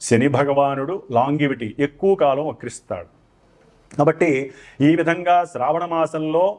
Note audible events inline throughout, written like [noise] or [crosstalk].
శని భగవానుడు లాంగివిటీ ఎక్కువ కాలం వక్రిస్తాడు. కాబట్టి ఈ విధంగా శ్రావణ మాసంలో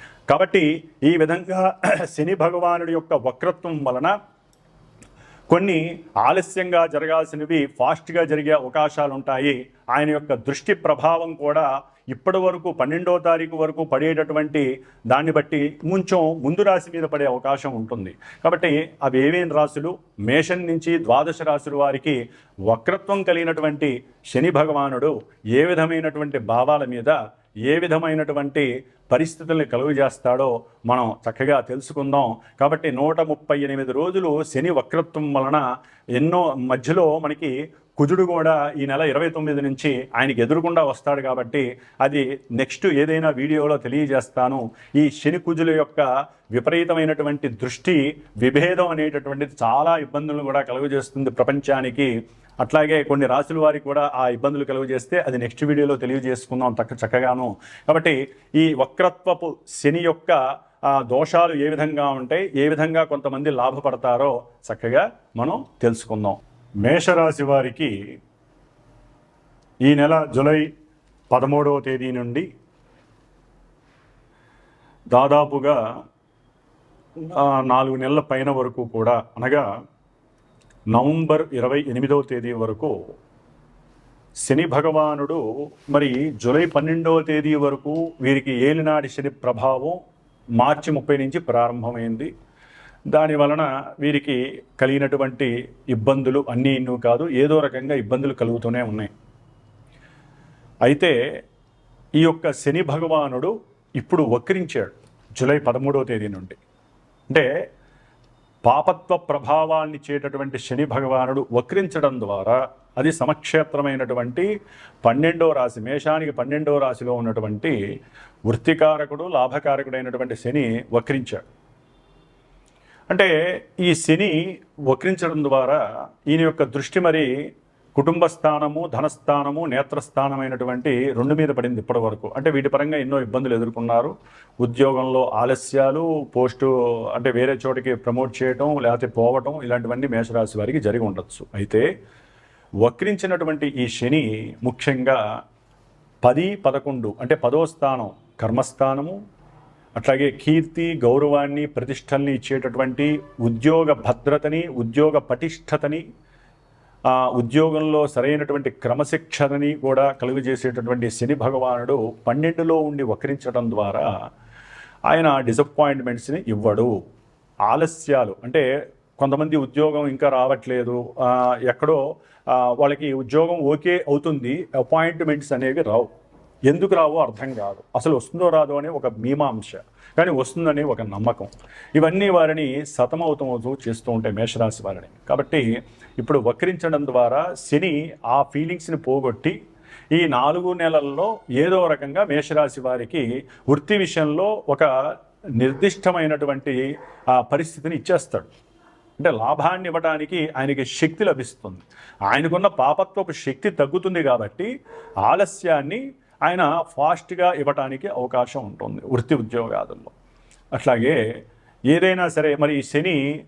కాబట్టి ఈ విధంగా [clears throat] శని భగవానుడి యొక్క వక్రత్వం వలన కొన్ని ఆలస్యంగా జరగాల్సినవి ఫాస్ట్గా జరిగే అవకాశాలు ఉంటాయి ఆయన యొక్క దృష్టి ప్రభావం కూడా ఇప్పటి వరకు పన్నెండో తారీఖు వరకు పడేటటువంటి దాన్ని బట్టి కొంచెం ముందు రాశి మీద పడే అవకాశం ఉంటుంది. కాబట్టి అవి ఏమేం రాశులు? మేషం నుంచి ద్వాదశ రాశుల వారికి వక్రత్వం కలిగినటువంటి శని భగవానుడు ఏ విధమైనటువంటి భావాల మీద ఏ విధమైనటువంటి పరిస్థితుల్ని కలుగు చేస్తాడో మనం చక్కగా తెలుసుకుందాం. కాబట్టి నూట ముప్పై ఎనిమిది రోజులు శని వక్రత్వం వలన ఎన్నో మధ్యలో మనకి కుజుడు కూడా ఈ నెల ఇరవై తొమ్మిది నుంచి ఆయనకి ఎదురుకుండా వస్తాడు కాబట్టి అది నెక్స్ట్ ఏదైనా వీడియోలో తెలియజేస్తాను. ఈ శని కుజుల యొక్క విపరీతమైనటువంటి దృష్టి విభేదం అనేటటువంటిది చాలా ఇబ్బందులను కూడా కలుగజేస్తుంది ప్రపంచానికి. అట్లాగే కొన్ని రాశుల వారికి కూడా ఆ ఇబ్బందులు కలుగజేస్తే అది నెక్స్ట్ వీడియోలో తెలియజేసుకుందాం తక్క చక్కగాను. కాబట్టి ఈ వక్రత్వపు శని యొక్క దోషాలు ఏ విధంగా ఉంటాయి ఏ విధంగా కొంతమంది లాభపడతారో చక్కగా మనం తెలుసుకుందాం. మేషరాశి వారికి ఈ నెల జూలై పదమూడవ తేదీ నుండి దాదాపుగా నాలుగు నెలల పైన వరకు కూడా అనగా నవంబర్ ఇరవై ఎనిమిదవ తేదీ వరకు శని భగవానుడు మరి జూలై పన్నెండవ తేదీ వరకు వీరికి ఏలినాడి శని ప్రభావం మార్చి ముప్పై నుంచి ప్రారంభమైంది. దాని వలన వీరికి కలిగినటువంటి ఇబ్బందులు అన్నీ ఇన్నూ కాదు ఏదో రకంగా ఇబ్బందులు కలుగుతూనే ఉన్నాయి. అయితే ఈ యొక్క శని భగవానుడు ఇప్పుడు వక్రించాడు జూలై పదమూడవ తేదీ నుండి. అంటే పాపత్వ ప్రభావాన్ని చేటటువంటి శని భగవానుడు వక్రించడం ద్వారా అది సమక్షేత్రమైనటువంటి పన్నెండో రాశి మేషానికి పన్నెండో రాశిలో ఉన్నటువంటి వృత్తికారకుడు లాభకారకుడైనటువంటి శని వక్రించాడు. అంటే ఈ శని వక్రించడం ద్వారా ఈయన యొక్క దృష్టి మరి కుటుంబ స్థానము ధనస్థానము నేత్రస్థానమైనటువంటి రెండు మీద పడింది ఇప్పటి వరకు. అంటే వీటి పరంగా ఎన్నో ఇబ్బందులు ఎదుర్కొన్నారు. ఉద్యోగంలో ఆలస్యాలు పోస్టు అంటే వేరే చోటికి ప్రమోట్ చేయటం లేకపోతే పోవటం ఇలాంటివన్నీ మేషరాశి వారికి జరిగి ఉండొచ్చు. అయితే వక్రించినటువంటి ఈ శని ముఖ్యంగా పది పదకొండు అంటే పదో స్థానం కర్మస్థానము అట్లాగే కీర్తి గౌరవాన్ని ప్రతిష్టల్ని ఇచ్చేటటువంటి ఉద్యోగ భద్రతని ఉద్యోగ పటిష్టతని ఆ ఉద్యోగంలో సరైనటువంటి క్రమశిక్షణని కూడా కలుగజేసేటటువంటి శని భగవానుడు పన్నెండులో ఉండి వక్రించడం ద్వారా ఆయన డిసప్పాయింట్మెంట్స్ని ఇవ్వడు. ఆలస్యాలు అంటే కొంతమంది ఉద్యోగం ఇంకా రావట్లేదు. ఎక్కడో వాళ్ళకి ఉద్యోగం ఓకే అవుతుంది అపాయింట్మెంట్స్ అనేవి రావు. ఎందుకు రావో అర్థం కాదు. అసలు వస్తుందో రాదో అనే ఒక మీమాంస. కానీ వస్తుందనే ఒక నమ్మకం. ఇవన్నీ వారిని సతమవుతమవుతూ చేస్తూ ఉంటాయి మేషరాశి వారిని. కాబట్టి ఇప్పుడు వక్రించడం ద్వారా శని ఆ ఫీలింగ్స్ని పోగొట్టి ఈ నాలుగు నెలల్లో ఏదో రకంగా మేషరాశి వారికి వృత్తి విషయంలో ఒక నిర్దిష్టమైనటువంటి ఆ పరిస్థితిని ఇచ్చేస్తాడు. అంటే లాభాన్ని ఇవ్వడానికి ఆయనకి శక్తి లభిస్తుంది. ఆయనకున్న పాపత్వపు శక్తి తగ్గుతుంది కాబట్టి ఆలస్యాన్ని ఆయన ఫాస్ట్గా ఇవ్వటానికి అవకాశం ఉంటుంది వృత్తి ఉద్యోగాదుల్లో. అట్లాగే ఏదైనా సరే మరి ఈ శని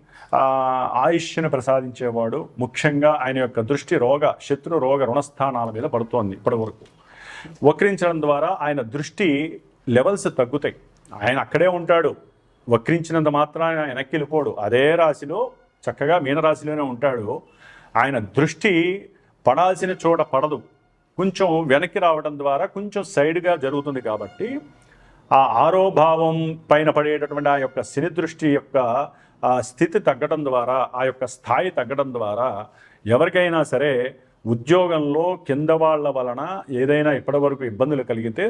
ఆయుష్ను ప్రసాదించేవాడు ముఖ్యంగా ఆయన యొక్క దృష్టి రోగ శత్రు రోగ రుణస్థానాల మీద పడుతోంది ఇప్పటివరకు వక్రించడం ద్వారా ఆయన దృష్టి లెవెల్స్ తగ్గుతాయి. ఆయన అక్కడే ఉంటాడు. వక్రించినంత మాత్రాన ఆయన వెనక్కి వెళ్ళిపోడు. అదే రాశిలో చక్కగా మీనరాశిలోనే ఉంటాడు. ఆయన దృష్టి పడాల్సిన చోట పడదు. కొంచెం వెనక్కి రావడం ద్వారా కొంచెం సైడ్గా జరుగుతుంది కాబట్టి ఆ ఆరోభావం పైన పడేటటువంటి ఆ యొక్క శని దృష్టి యొక్క ఆ స్థితి తగ్గడం ద్వారా ఆ యొక్క స్థాయి తగ్గడం ద్వారా ఎవరికైనా సరే ఉద్యోగంలో కింద వాళ్ళ వలన ఏదైనా ఇప్పటివరకు ఇబ్బందులు కలిగితే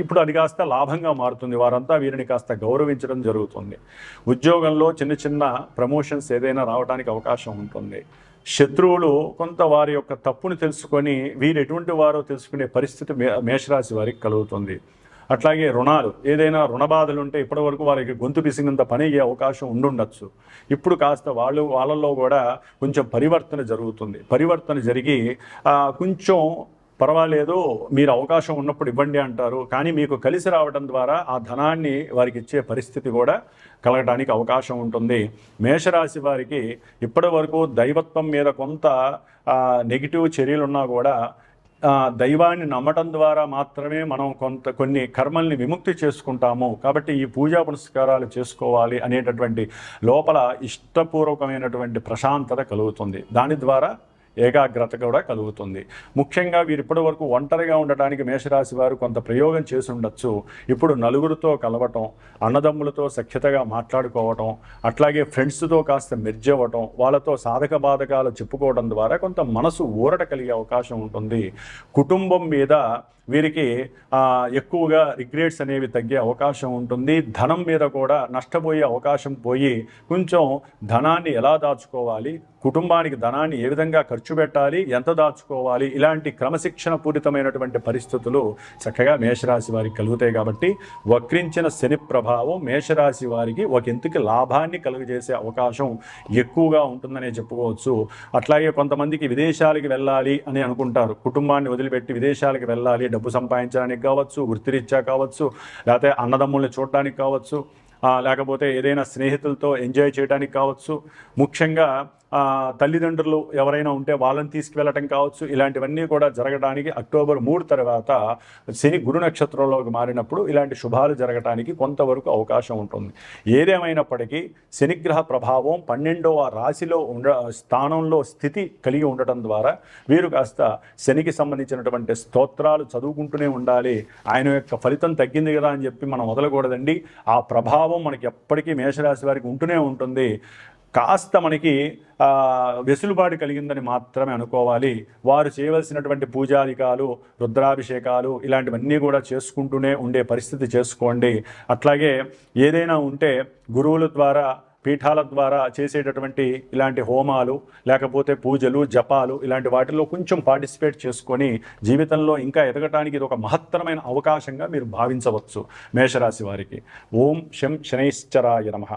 ఇప్పుడు అది కాస్త లాభంగా మారుతుంది. వారంతా వీరిని కాస్త గౌరవించడం జరుగుతుంది. ఉద్యోగంలో చిన్న చిన్న ప్రమోషన్స్ ఏదైనా రావడానికి అవకాశం ఉంటుంది. శత్రువులు కొంత వారి యొక్క తప్పుని తెలుసుకొని వీరు ఎటువంటి వారో తెలుసుకునే పరిస్థితి మే మేషరాశి వారికి కలుగుతుంది. అట్లాగే రుణాలు ఏదైనా రుణ బాధలు ఉంటే ఇప్పటి వరకు వారికి గొంతు పిసిగినంత పని అయ్యే అవకాశం ఉండుండొచ్చు. ఇప్పుడు కాస్త వాళ్ళు వాళ్ళల్లో కూడా కొంచెం పరివర్తన జరుగుతుంది. పరివర్తన జరిగి కొంచెం పర్వాలేదు మీరు అవకాశం ఉన్నప్పుడు ఇవ్వండి అంటారు. కానీ మీకు కలిసి రావడం ద్వారా ఆ ధనాన్ని వారికి ఇచ్చే పరిస్థితి కూడా కలగడానికి అవకాశం ఉంటుంది. మేషరాశి వారికి ఇప్పటి వరకు దైవత్వం మీద కొంత నెగిటివ్ చర్యలు ఉన్నా కూడా దైవాన్ని నమ్మటం ద్వారా మాత్రమే మనం కొంత కొన్ని కర్మల్ని విముక్తి చేసుకుంటాము. కాబట్టి ఈ పూజా పురస్కారాలు చేసుకోవాలి అనేటటువంటి లోపల ఇష్టపూర్వకమైనటువంటి ప్రశాంతత కలుగుతుంది. దాని ద్వారా ఏకాగ్రత కూడా కలుగుతుంది. ముఖ్యంగా వీరు ఇప్పటి వరకు ఒంటరిగా ఉండటానికి మేషరాశి వారు కొంత ప్రయోగం చేసి ఉండొచ్చు. ఇప్పుడు నలుగురితో కలవటం అన్నదమ్ములతో సఖ్యతగా మాట్లాడుకోవటం అట్లాగే ఫ్రెండ్స్తో కాస్త మెర్జ్ అవ్వటం వాళ్ళతో సాధక బాధకాలు చెప్పుకోవడం ద్వారా కొంత మనసు ఊరట కలిగే అవకాశం ఉంటుంది. కుటుంబం మీద వీరికి ఎక్కువగా రిగ్రెట్స్ అనేవి తగ్గే అవకాశం ఉంటుంది. ధనం మీద కూడా నష్టపోయే అవకాశం పోయి కొంచెం ధనాన్ని ఎలా దాచుకోవాలి కుటుంబానికి ధనాన్ని ఏ విధంగా ఖర్చు పెట్టాలి ఎంత దాచుకోవాలి ఇలాంటి క్రమశిక్షణ పూరితమైనటువంటి పరిస్థితులు చక్కగా మేషరాశి వారికి కలుగుతాయి కాబట్టి వక్రించిన శని ప్రభావం మేషరాశి వారికి ఒక ఇంటికి లాభాన్ని కలుగజేసే అవకాశం ఎక్కువగా ఉంటుందనే చెప్పుకోవచ్చు. అట్లాగే కొంతమందికి విదేశాలకి వెళ్ళాలి అని అనుకుంటారు. కుటుంబాన్ని వదిలిపెట్టి విదేశాలకు వెళ్ళాలి డబ్బు సంపాదించడానికి కావచ్చు వృత్తిరీత్యా కావచ్చు లేకపోతే అన్నదమ్ముల్ని చూడడానికి కావచ్చు లేకపోతే ఏదైనా స్నేహితులతో ఎంజాయ్ చేయడానికి కావచ్చు. ముఖ్యంగా తల్లిదండ్రులు ఎవరైనా ఉంటే వాళ్ళని తీసుకువెళ్ళటం కావచ్చు. ఇలాంటివన్నీ కూడా జరగడానికి అక్టోబర్ మూడు తర్వాత శని గురు నక్షత్రంలోకి మారినప్పుడు ఇలాంటి శుభాలు జరగటానికి కొంతవరకు అవకాశం ఉంటుంది. ఏదేమైనప్పటికీ శనిగ్రహ ప్రభావం పన్నెండవ రాశిలో ఉండ స్థానంలో స్థితి కలిగి ఉండటం ద్వారా వీరు కాస్త శనికి సంబంధించినటువంటి స్తోత్రాలు చదువుకుంటూనే ఉండాలి. ఆయన యొక్క ఫలితం తగ్గింది కదా అని చెప్పి మనం వదలకూడదండి. ఆ ప్రభావం మనకి ఎప్పటికీ మేషరాశి వారికి ఉంటూనే ఉంటుంది. కాస్త మనకి వెసులుబాటు కలిగిందని మాత్రమే అనుకోవాలి. వారు చేయవలసినటువంటి పూజాధికాలు రుద్రాభిషేకాలు ఇలాంటివన్నీ కూడా చేసుకుంటూనే ఉండే పరిస్థితి చేసుకోండి. అట్లాగే ఏదైనా ఉంటే గురువుల ద్వారా పీఠాల ద్వారా చేసేటటువంటి ఇలాంటి హోమాలు లేకపోతే పూజలు జపాలు ఇలాంటి వాటిల్లో కొంచెం పార్టిసిపేట్ చేసుకొని జీవితంలో ఇంకా ఎదగటానికి ఇది ఒక మహత్తరమైన అవకాశంగా మీరు భావించవచ్చు మేషరాశి వారికి. ఓం శం శనైశ్చరాయ నమః.